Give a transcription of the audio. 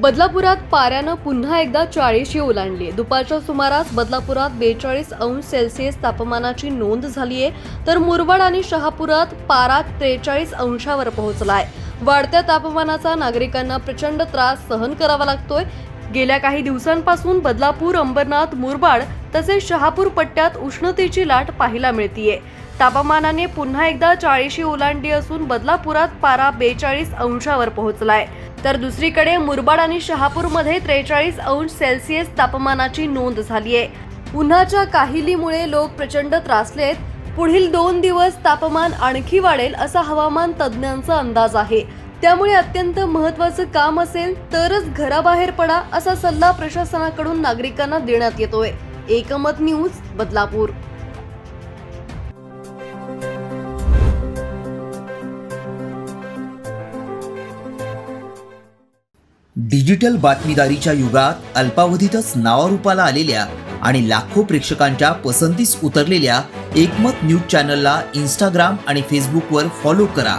बदलापुरात पाऱ्यानं पुन्हा एकदा चाळीशी ओलांडली. दुपारच्या सुमारास बदलापुरात बेचाळीस अंश सेल्सिअस तापमानाची नोंद झाली आहे. तर मुरबाड आणि शहापुरात पारा त्रेचाळीस अंशावर पोहोचलाय. वाढत्या तापमानाचा नागरिकांना प्रचंड त्रास सहन करावा लागतोय. गेल्या काही दिवसांपासून बदलापूर अंबरनाथ मुरबाड तसेच शहापूर पट्ट्यात उष्णतेची लाट पाहायला मिळतीये. तापमानाने पुन्हा एकदा चाळीशी ओलांडली असून बदलापुरात पारा बेचाळीस अंशावर पोहोचलाय. तर दुसरीकडे मुरबाड आणि शहापूरमध्ये त्रेचाळीस अंश सेल्सिअस तापमानाची नोंद झाली आहे उन्हाच्या काहिलीमुळे लोक प्रचंड त्रासलेत. पुढील दोन दिवस तापमान आणखी वाढेल असा हवामान तज्ज्ञांचा अंदाज आहे. त्यामुळे अत्यंत महत्वाचं काम असेल तरच घराबाहेर पडा असा सल्ला प्रशासनाकडून नागरिकांना देण्यात येतोय. एकमत न्यूज बदलापूर. डिजिटल बातमीदारीच्या युगात अल्पावधीतच नावारूपाला आलेल्या आणि लाखो प्रेक्षकांच्या पसंतीस उतरलेल्या एकमत न्यूज चॅनलला इंस्टाग्राम आणि फेसबुकवर फॉलो करा.